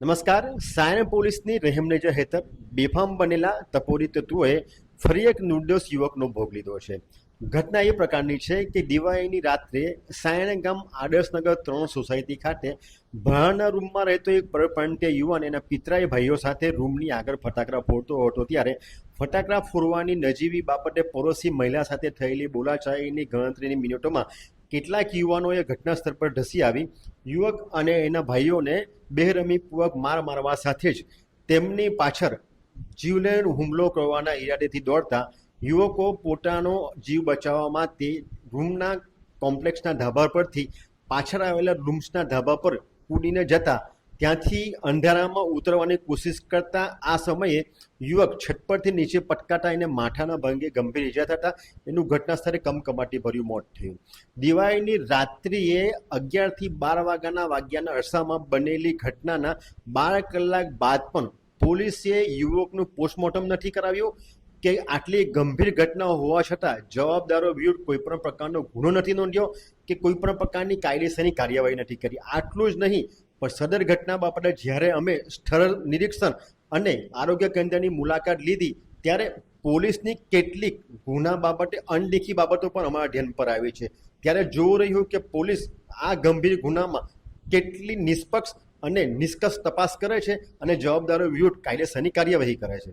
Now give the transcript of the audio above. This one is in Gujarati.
નમસ્કાર. સાયણ પોલીસની રહેમનેજા હેઠળ બેફામ બનેલા તપોરી તત્વોએ ફરી એક નિર્દોષ યુવકનો ભોગ લીધો છે. ઘટના એ પ્રકારની છે કે દિવાળીની રાત્રે સાયણ ગામ આદર્શનગર ત્રણ સોસાયટી ખાતે ભાડાના રૂમમાં રહેતો એક પરપ્રાંતીય યુવાન એના પિતરાએ ભાઈઓ સાથે રૂમની આગળ ફટાકડા ફોડતો હતો ત્યારે ફટાકડા ફોડવાની નજીવી બાબતે પડોશી મહિલા સાથે થયેલી બોલાચાલીની ગણતરીની મિનિટોમાં કેટલાક યુવાનોએ ઘટના સ્થળ પર ધસી આવી. યુવક અને એના ભાઈઓને બેરમીપૂર્વક માર મારવા સાથે જ તેમની પાછળ જીવલેણ હુમલો કરવાના ઈરાદેથી દોડતા યુવકો પોતાનો જીવ બચાવવામાં તે રૂમના કોમ્પ્લેક્સના ધાબા પરથી પાછળ આવેલા રૂમ્સના ધાબા પર કૂદીને જતા ત્યાંથી અંધારામાં ઉતરવાની કોશિશ કરતા આ સમયે યુવક છત પરથી નીચે પટકાતા એને માથાના ભંગે ગંભીર ઇજા થતા એનું ઘટના સ્થળે કમકમાટી ભર્યું મોત થયું. દિવાળીની રાત્રિએ અગિયારથી બાર વાગ્યાના વાગ્યાના અરસામાં બનેલી ઘટનાના બાર કલાક બાદ પણ પોલીસે યુવકનું પોસ્ટમોર્ટમ નથી કરાવ્યું. કે આટલી ગંભીર ઘટના હોવા છતાં જવાબદારો વિરુદ્ધ કોઈ પણ પ્રકારનો ગુનો નથી નોંધ્યો કે કોઈ પણ પ્રકારની કાયદેસરની કાર્યવાહી નથી કરી. આટલું જ નહીં, પણ સદર ઘટના બાબતે જ્યારે અમે સ્થળ નિરીક્ષણ અને આરોગ્ય કેન્દ્રની મુલાકાત લીધી, ત્યારે પોલીસની કેટલીક ગુના બાબતે અનદેખી બાબતો પણ અમારા ધ્યાન પર આવી છે. ત્યારે જોવું રહ્યું કે પોલીસ આ ગંભીર ગુનામાં કેટલી નિષ્પક્ષ અને નિષ્કર્ષ તપાસ કરે છે અને જવાબદારો વિરુદ્ધ કાયદેસરની કાર્યવાહી કરે છે.